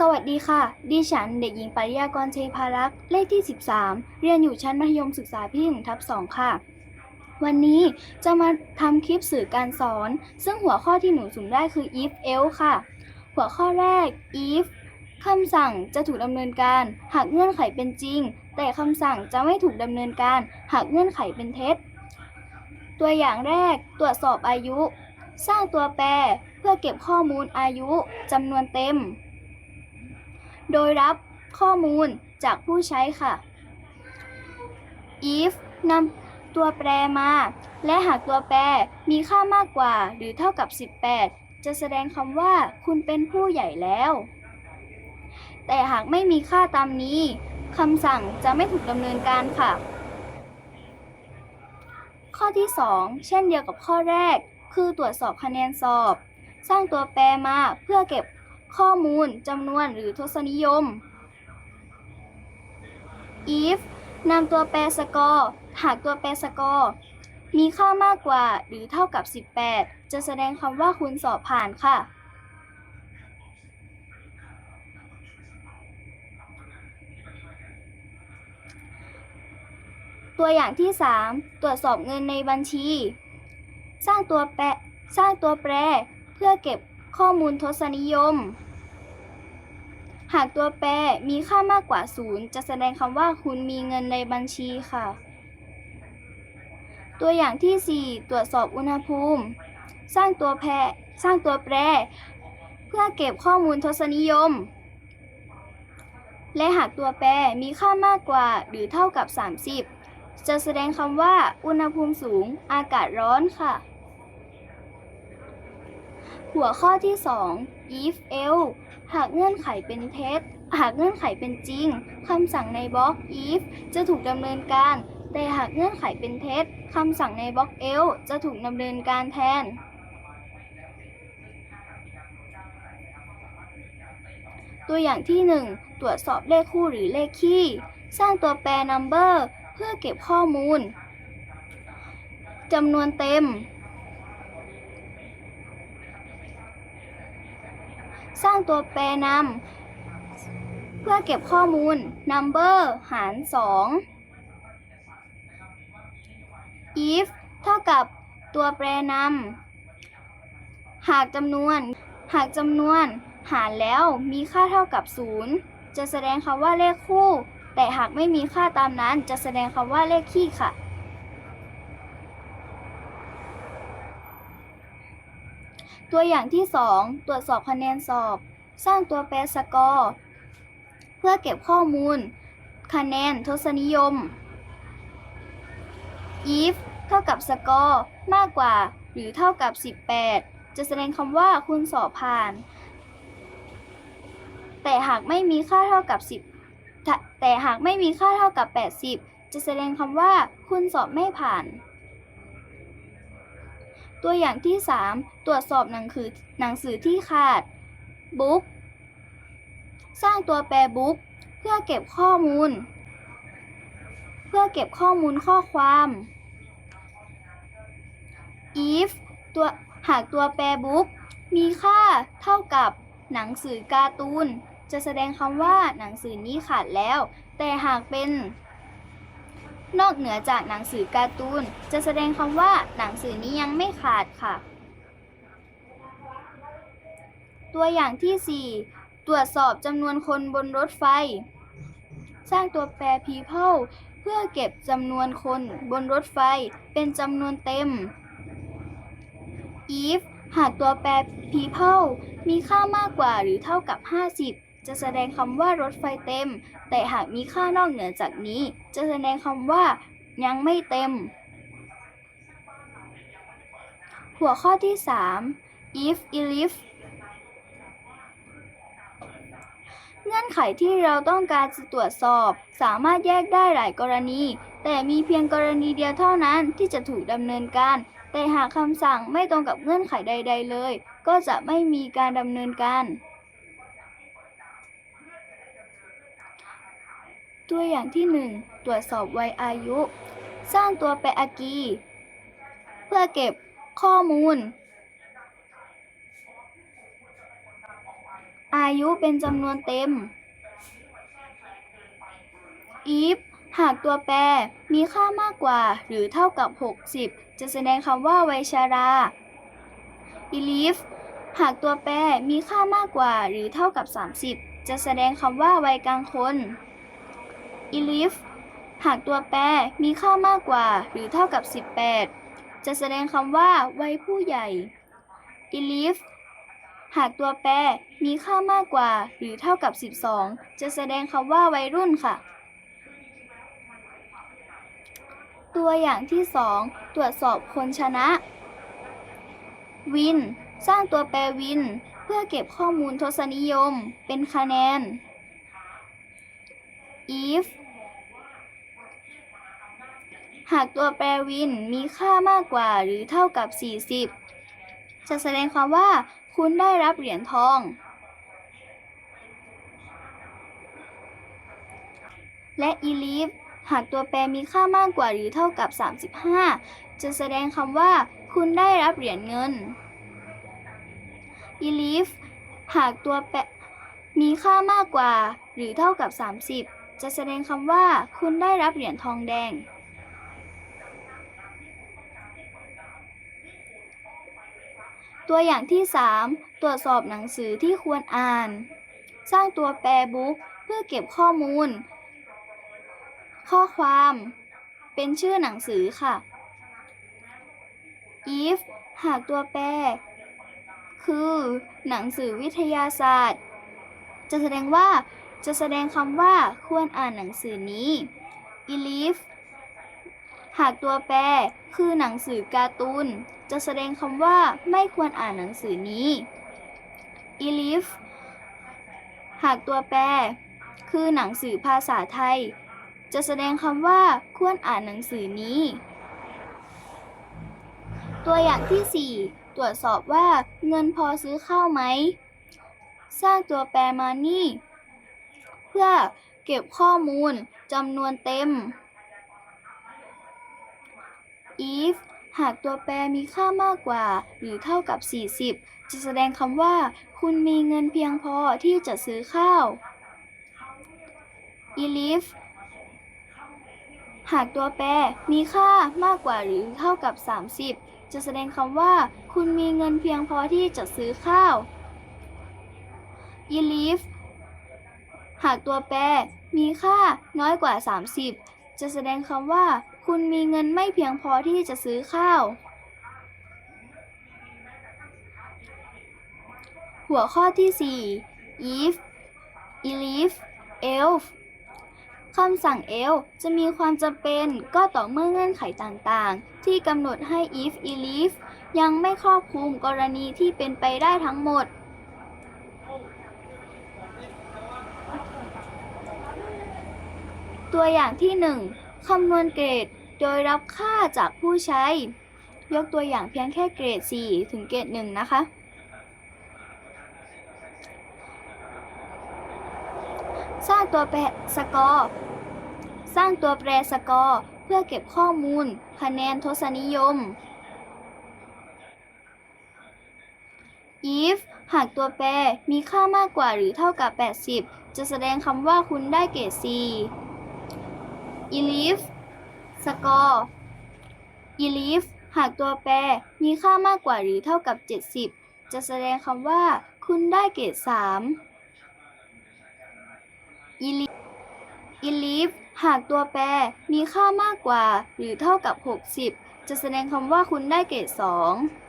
สวัสดีค่ะ ดิฉันเด็กหญิงปริยากรเทพารักษ์ เลขที่ 13 เรียนอยู่ชั้นมัธยมศึกษาปีที่1ทับ2ค่ะ วันนี้จะมาทำคลิปสื่อการสอน ซึ่งหัวข้อที่หนูสุ่มได้คือ if else ค่ะ หัวข้อแรก if คำสั่งจะถูกดำเนินการ หากเงื่อนไขเป็นจริง แต่คำสั่งจะไม่ถูกดำเนินการ หากเงื่อนไขเป็นเท็จ ตัวอย่างแรก ตรวจสอบอายุ สร้างตัวแปร เพื่อเก็บข้อมูลอายุจำนวนเต็ม โดยรับข้อมูลจากผู้ใช้ค่ะ if นำตัวแปรมา และหากตัวแปรมีค่ามากกว่าหรือเท่ากับ 18 จะแสดงคำว่าคุณเป็นผู้ใหญ่แล้ว แต่หากไม่มีค่าตามนี้คำสั่งจะไม่ถูกดำเนินการค่ะ ข้อที่ 2 เช่นเดียวกับข้อแรก คือตรวจสอบคะแนนสอบ สร้างตัวแปรมาเพื่อเก็บ ข้อมูลจำนวนหรือทศนิยม if นำตัวแปรสกอร์หากตัวแปรสกอร์มีค่ามากกว่าหรือเท่ากับ 18 จะแสดงคำว่าคุณสอบผ่านค่ะ ตัวอย่างที่ 3 ตรวจสอบเงินในบัญชี สร้างตัวแปรสร้างตัวแปรเพื่อเก็บข้อมูลทศนิยม หากตัวแปรมีค่ามากกว่า 0 จะแสดงคำว่าคุณมีเงินในบัญชีค่ะ ตัวอย่างที่ 4 ตรวจสอบอุณหภูมิ สร้างตัวแปรสร้างตัวแปร เพื่อเก็บข้อมูลทศนิยม และหากตัวแปรมีค่ามากกว่าหรือเท่ากับ 30 จะแสดงคำว่า อุณหภูมิสูง อากาศร้อนค่ะ หัวข้อที่ 2 if else หากเงื่อนไขเป็นเท็จ หากเงื่อนไขเป็นจริงคำสั่งในบล็อก if จะถูกดำเนินการ แต่หากเงื่อนไขเป็นเท็จคำสั่งในบล็อก else จะถูกดำเนินการแทน ตัวอย่างที่ 1 ตรวจสอบเลขคู่หรือเลขคี่ สร้างตัวแปร number เพื่อเก็บข้อมูลจำนวนเต็ม สร้างตัวแปรนำเพื่อเก็บข้อมูล number หาร 2 if เท่ากับตัวแปรนำหากจำนวน หากจำนวนหารแล้วมีค่าเท่ากับ 0 จะแสดงคำว่าเลขคู่ แต่หากไม่มีค่าตามนั้นจะแสดงคำว่าเลขคี่ค่ะ ตัวอย่างที่ 2 ตรวจสอบคะแนนสอบ สร้างตัวแปรสกอร์ เพื่อเก็บข้อมูล คะแนนทศนิยม if เท่ากับสกอร์มากกว่าหรือเท่ากับ 18 จะแสดงคำว่าคุณสอบผ่าน แต่หากไม่มีค่าเท่ากับ 10 แต่แต่หากไม่มีค่าเท่ากับ 80 จะแสดงคำว่าคุณสอบไม่ผ่าน ตัวอย่างที่ 3 ตรวจสอบหนังสือหนังสือที่ขาด book สร้างตัวแปร book เพื่อเก็บข้อมูล เพื่อเก็บข้อมูลข้อความ if ตัวหากตัวแปร book มีค่าเท่ากับหนังสือการ์ตูน จะแสดงคำว่าหนังสือนี้ขาดแล้ว แต่หากเป็น นอกเหนือจากหนังสือการ์ตูน จะแสดงคำว่าหนังสือนี้ยังไม่ขาดค่ะ ตัวอย่างที่ 4 ตรวจสอบจำนวนคนบนรถไฟ สร้างตัวแปร people เพื่อเก็บจำนวนคนบนรถไฟเป็นจำนวนเต็ม if หากตัวแปร people มีค่ามากกว่าหรือเท่ากับ 50 จะแสดงคำว่ารถไฟเต็ม แต่หากมีค่านอกเหนือจากนี้ จะแสดงคำว่ายังไม่เต็ม หัวข้อที่ 3 if elif เงื่อนไขที่เราต้องการจะตรวจสอบ สามารถแยกได้หลายกรณี แต่มีเพียงกรณีเดียวเท่านั้นที่จะถูกดำเนินการ แต่หากคำสั่งไม่ตรงกับเงื่อนไขใด ๆ เลย ก็จะไม่มีการดำเนินการ ตัวอย่างที่ 1 ตรวจสอบวัยอายุ สร้างตัวแปรอากี เพื่อเก็บข้อมูล อายุเป็นจำนวนเต็ม if หากตัวแปรมีค่ามากกว่าหรือเท่ากับ 60 จะแสดงคำว่าวัยชารา elif หากตัวแปรมีค่ามากกว่าหรือเท่ากับ 30 จะแสดงคำว่าวัยกลางคน elif หากตัวแปรมีค่ามากกว่าหรือเท่ากับ 18 จะแสดงคำว่าวัยผู้ใหญ่ elif หากตัวแปรมีค่ามากกว่าหรือเท่ากับ 12 จะแสดงคำว่าวัยรุ่นค่ะ ตัวอย่างที่ 2 ตรวจสอบคนชนะวินสร้างตัวแปรวินเพื่อเก็บข้อมูลทศนิยม เป็นคะแนน if หากตัวแปรวินมีค่ามากกว่าหรือเท่ากับ 40 จะแสดงความว่าคุณได้รับเหรียญทอง และ elif หากตัวแปรมีค่ามากกว่าหรือเท่ากับ 35 จะแสดงคำว่า คุณได้รับเหรียญเงิน elif หากตัวแปรมีค่ามากกว่าหรือเท่ากับ 30 จะแสดงคำว่า คุณได้รับเหรียญทองแดง ตัวอย่างที่ 3 ตรวจสอบหนังสือที่ควรอ่าน สร้างตัวแปรบุ๊กเพื่อเก็บข้อมูล ข้อความ เป็นชื่อหนังสือค่ะ if หากตัวแปร คือ หนังสือวิทยาศาสตร์ จะแสดงว่า จะแสดงคำว่าควรอ่านหนังสือนี้ elif หากตัวแปรคือหนังสือการ์ตูนจะแสดงคำว่าไม่ควรอ่านหนังสือนี้ elif หากตัวแปรคือหนังสือภาษาไทย จะแสดงคำว่าควรอ่านหนังสือนี้ ตัวอย่างที่ 4 ตรวจสอบว่าเงินพอซื้อข้าวไหม สร้างตัวแปรมานี่ พื่อเก็บข้อมูลจำนวนเต็ม if หากตัวแปรมีค่ามากกว่าหรือเท่ากับ 40 จะแสดงคำว่า คุณมีเงินเพียงพอที่จะซื้อข้าว elif หากตัวแปรมีค่ามากกว่าหรือเท่ากับ 30 จะแสดงคำว่า คุณมีเงินเพียงพอที่จะซื้อข้าว elif หากตัวแปรมีค่าน้อยกว่า 30 จะแสดงคำว่า คุณมีเงินไม่เพียงพอที่จะซื้อข้าว หัวข้อที่ 4 if elif elf คำสั่ง elf จะมีความจำเป็นก็ต่อเมื่อเงื่อนไขต่างๆ ที่กำหนดให้ if elif ยังไม่ครอบคลุมกรณีที่เป็นไปได้ทั้งหมด ตัวอย่างที่ 1คำนวณเกรดโดยรับค่าจากผู้ใช้ ยกตัวอย่างเพียงแค่เกรด 4 ถึงเกรด 1 นะคะ สร้างตัวแปรสกอร์สร้างตัวแปรสกอร์เพื่อเก็บข้อมูล คะแนนทศนิยม if หากตัวแปรมีค่ามากกว่าหรือเท่ากับ 80 จะแสดงคำว่าคุณได้เกรด C elif score elif หากตัวแปรมีค่ามากกว่าหรือเท่ากับ 70 จะแสดงคำว่า คุณได้เกรด3 elif elif หากตัวแปรมีค่ามากกว่า หรือเท่ากับ 60 จะแสดงคำว่าคุณได้เกรด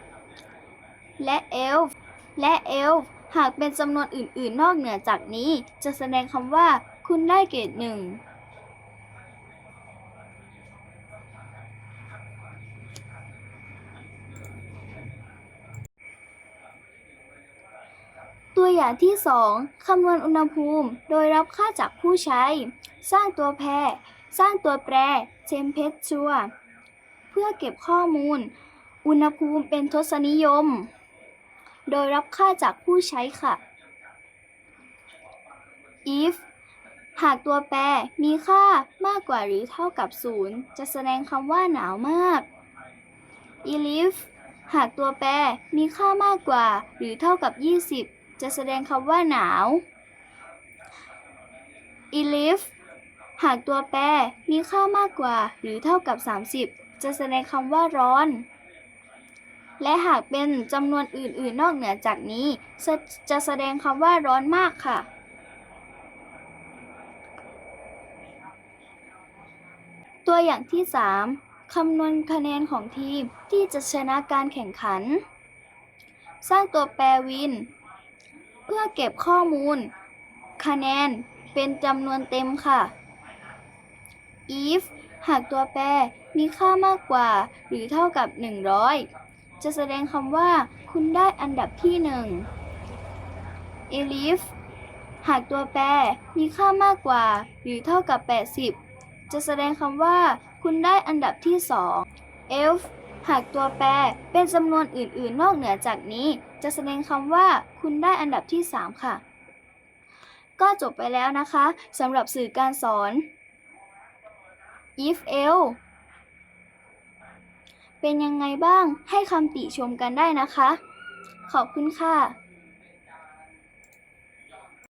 2และ elf และ elf หากเป็นจำนวนอื่น ๆ นอกเหนือจากนี้ จะแสดงคำว่า คุณได้เกรด1 ตัวอย่างที่ 2 คำนวณอุณหภูมิ โดยรับค่าจากผู้ใช้ สร้างตัวแปรสร้างตัวแปร temperature เพื่อเก็บข้อมูล อุณหภูมิเป็นทศนิยม โดยรับค่าจากผู้ใช้ค่ะ if หากตัวแปรมีค่ามากกว่าหรือเท่ากับ 0 จะแสดงคำว่าหนาวมาก elif หากตัวแปรมีค่ามากกว่าหรือเท่ากับ 20 จะแสดงคำว่าหนาว elif หากตัวแปรมีค่ามากกว่าหรือเท่ากับ 30 จะแสดงคำว่าร้อน และหากเป็นจำนวนอื่น ๆ นอกเหนือจากนี้ จะแสดงคำว่าร้อนมากค่ะ ตัวอย่างที่ 3คำนวณคะแนนของทีมที่จะชนะการแข่งขัน สร้างตัวแปรวิน เพื่อเก็บข้อมูล คะแนนเป็นจำนวนเต็มค่ะ if หากตัวแปรมีค่ามากกว่าหรือเท่ากับ 100 จะแสดงคำว่าคุณได้อันดับที่ 1 elif หากตัวแปรมีค่ามากกว่าหรือเท่ากับ 80 จะแสดงคำว่าคุณได้อันดับที่ 2 elf หากตัวแปรเป็นจำนวนอื่น ๆ นอกเหนือจากนี้ จะแสดงคำว่าคุณได้อันดับที่ 3 ค่ะ ก็จบไปแล้วนะคะสำหรับสื่อการสอน if else เป็นยังไงบ้างให้คำติชมกันได้นะคะ ขอบคุณค่ะ